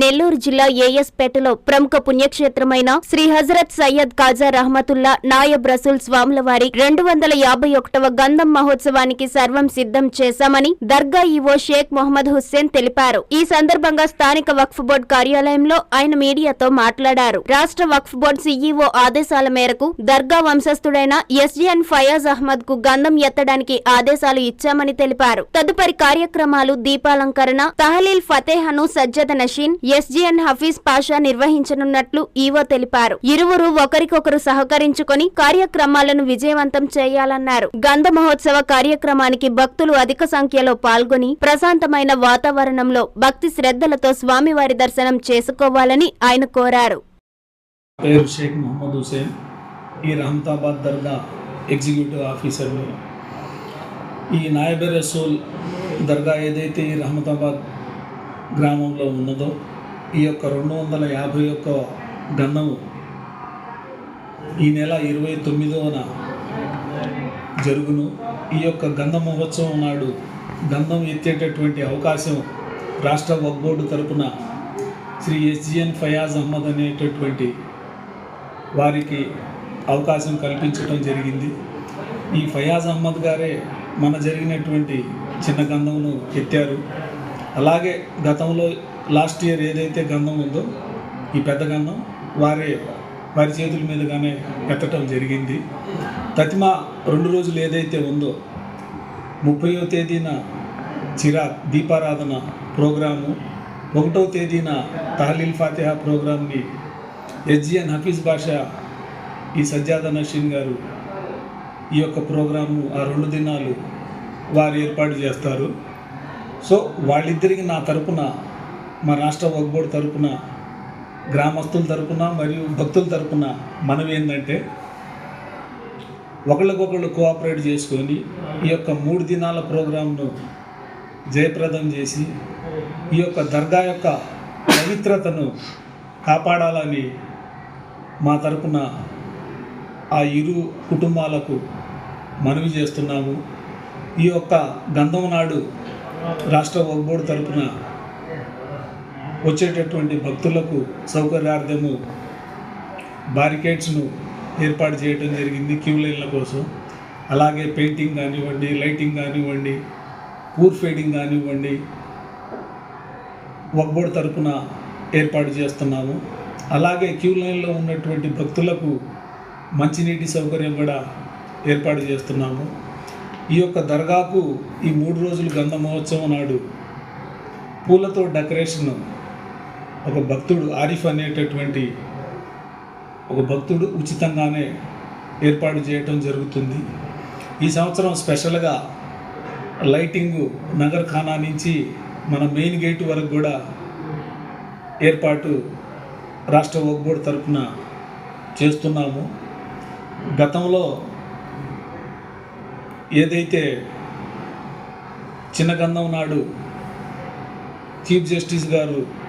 నెల్లూరు జిల్లా ఏఎస్పేటలో ప్రముఖ పుణ్యక్షేత్రమైన శ్రీ హజరత్ సయ్యద్ కాజా రహమతుల్లా నాయబ్ రసూల్ స్వాముల వారి రెండు వందల యాభై ఒకటవ గంధం మహోత్సవానికి సర్వం సిద్ధం చేశామని దర్గా ఈవో షేక్ మొహమ్మద్ హుస్సేన్ తెలిపారు. ఈ సందర్భంగా స్థానిక వక్ఫ్ బోర్డు కార్యాలయంలో ఆయన మీడియాతో మాట్లాడారు. రాష్ట్ర వక్ఫ్ బోర్డు సీఈఓ ఆదేశాల మేరకు దర్గా వంశస్థుడైన ఎస్జీఎన్ ఫయాజ్ అహ్మద్కు గంధం ఎత్తడానికి ఆదేశాలు ఇచ్చామని తెలిపారు. తదుపరి కార్యక్రమాలు దీపాలంకరణ తహలీల్ ఫతేహను సజ్జద నషీన్ ఎస్జీఎన్ హఫీజ్ పాషా నిర్వహించనున్నట్లు ఈవో తెలిపారు. ఇరువురు ఒకరికొకరు సహకరించుకొని కార్యక్రమాలను విజయవంతం చేయాలన్నారు. గంధ మహోత్సవ కార్యక్రమానికి భక్తులు అధిక సంఖ్యలో పాల్గొని ప్రశాంతమైన వాతావరణంలో భక్తి శ్రద్ధలతో స్వామివారి దర్శనం చేసుకోవాలని ఆయన కోరారు. పేరు షేక్ మొహమ్మద్ హుసేన్. ఈ రహమతాబాద్ దర్గా ఎగ్జిక్యూటివ్ ఆఫీసర్ని. ఈ నాయబే రసూల్ దర్గా ఏదైతే ఈ రహమతాబాద్ గ్రామంలో ఉన్నదో ఈ యొక్క రెండు వందల యాభై ఒక్క గన్నము ఈ నెల ఇరవై తొమ్మిదవన జరుగును. ఈ యొక్క గంధ మహోత్సవం నాడు గంధం ఎత్తేటటువంటి అవకాశం రాష్ట్ర వక్ బోర్డు తరపున శ్రీ ఎస్జిఎన్ ఫయాజ్ అహ్మద్ అనేటటువంటి వారికి అవకాశం కల్పించడం జరిగింది. ఈ ఫయాజ్ అహ్మద్ గారే మన జరిగినటువంటి చిన్న గంధమును ఎత్తారు. అలాగే గతంలో లాస్ట్ ఇయర్ ఏదైతే గంధం ఉందో ఈ పెద్ద గంధం వారే వారి చేతుల మీదుగానే ఎత్తటం జరిగింది. తతిమ రెండు రోజులు ఏదైతే ఉందో ముప్పయో తేదీన చిరా దీపారాధన ప్రోగ్రాము ఒకటో తేదీన తహలీల్ ఫాతిహా ప్రోగ్రామ్ని ఎస్జిఎన్ హఫీజ్ బాషా ఈ సజ్జాద నషీన్ గారు ఈ యొక్క ప్రోగ్రాము ఆ రెండు దినాలు వారు ఏర్పాటు చేస్తారు. సో వాళ్ళిద్దరికి నా తరపున మా రాష్ట్ర వక్ బోర్డు తరపున గ్రామస్తుల తరపున మరియు భక్తుల తరపున మనవి ఏంటంటే ఒకళ్ళకొకళ్ళు కోఆపరేట్ చేసుకొని ఈ యొక్క మూడు దినాల ప్రోగ్రాంను జయప్రదం చేసి ఈ యొక్క దర్గా యొక్క పవిత్రతను కాపాడాలని మా తరపున ఆ ఇరు కుటుంబాలకు మనవి చేస్తున్నాము. ఈ యొక్క గంధం నాడు రాష్ట్ర వక్ బోర్డు తరపున వచ్చేటటువంటి భక్తులకు సౌకర్యార్థము బారికేడ్స్ను ఏర్పాటు చేయడం జరిగింది క్యూ లైన్ల కోసం. అలాగే పెయింటింగ్ కానివ్వండి లైటింగ్ కానివ్వండి పూర్ ఫేడింగ్ కానివ్వండి వక్బోర్డ్ తరపున ఏర్పాటు చేస్తున్నాము. అలాగే క్యూ లైన్లో ఉన్నటువంటి భక్తులకు మంచినీటి సౌకర్యం కూడా ఏర్పాటు చేస్తున్నాము. ఈ యొక్క దర్గాకు ఈ మూడు రోజులు గంధ మహోత్సవం నాడు పూలతో డెకరేషన్ ఒక భక్తుడు ఆరిఫ్ అనేటటువంటి ఒక భక్తుడు ఉచితంగానే ఏర్పాటు చేయటం జరుగుతుంది. ఈ సంవత్సరం స్పెషల్గా లైటింగు నగర్ ఖానా నుంచి మన మెయిన్ గేట్ వరకు కూడా ఏర్పాటు రాష్ట్ర వక్ బోర్డు తరఫున చేస్తున్నాము. గతంలో ఏదైతే చిన్న గంధం నాడు చీఫ్ జస్టిస్ గారు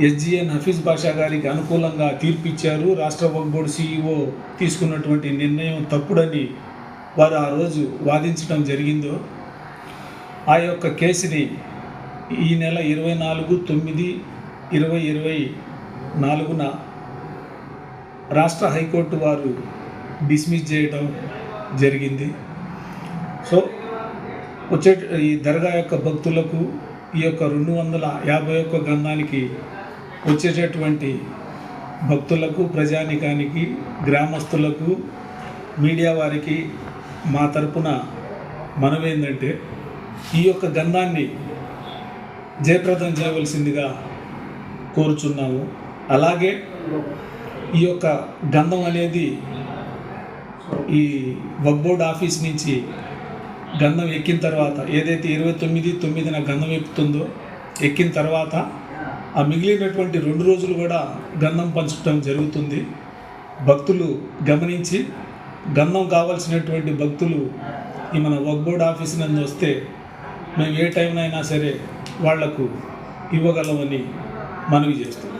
ఎస్జిఎన్ హఫీజ్ బాషా గారికి అనుకూలంగా తీర్పిచ్చారు. రాష్ట్ర వక్ బోర్డు సీఈఓ తీసుకున్నటువంటి నిర్ణయం తప్పుడని వారు ఆ రోజు వాదించడం జరిగిందో ఆ యొక్క కేసుని ఈ నెల ఇరవై నాలుగు తొమ్మిది ఇరవై ఇరవై నాలుగున రాష్ట్ర హైకోర్టు వారు డిస్మిస్ చేయడం జరిగింది. సో వచ్చే ఈ దర్గా యొక్క భక్తులకు ఈ యొక్క రెండు వందల యాభై ఒక్క గంధానికి వచ్చేటటువంటి భక్తులకు ప్రజానికానికి గ్రామస్తులకు మీడియా వారికి మా తరపున మనవేందంటే ఈ యొక్క గంధాన్ని జయప్రదం చేయవలసిందిగా కోరుచున్నాము. అలాగే ఈ యొక్క గంధం అనేది ఈ వక్ బోర్డ్ ఆఫీస్ నుంచి గంధం ఎక్కిన తర్వాత ఏదైతే ఇరవై తొమ్మిది తొమ్మిదిన గంధం ఎక్కుతుందో ఎక్కిన తర్వాత ఆ మిగిలినటువంటి రెండు రోజులు కూడా గంధం పంచడం జరుగుతుంది. భక్తులు గమనించి గంధం కావాల్సినటువంటి భక్తులు ఈ మన వక్ బోర్డ్ ఆఫీస్ నందు వస్తే మేము ఏ టైంనైనా సరే వాళ్ళకు ఇవ్వగలమని మనవి చేస్తాం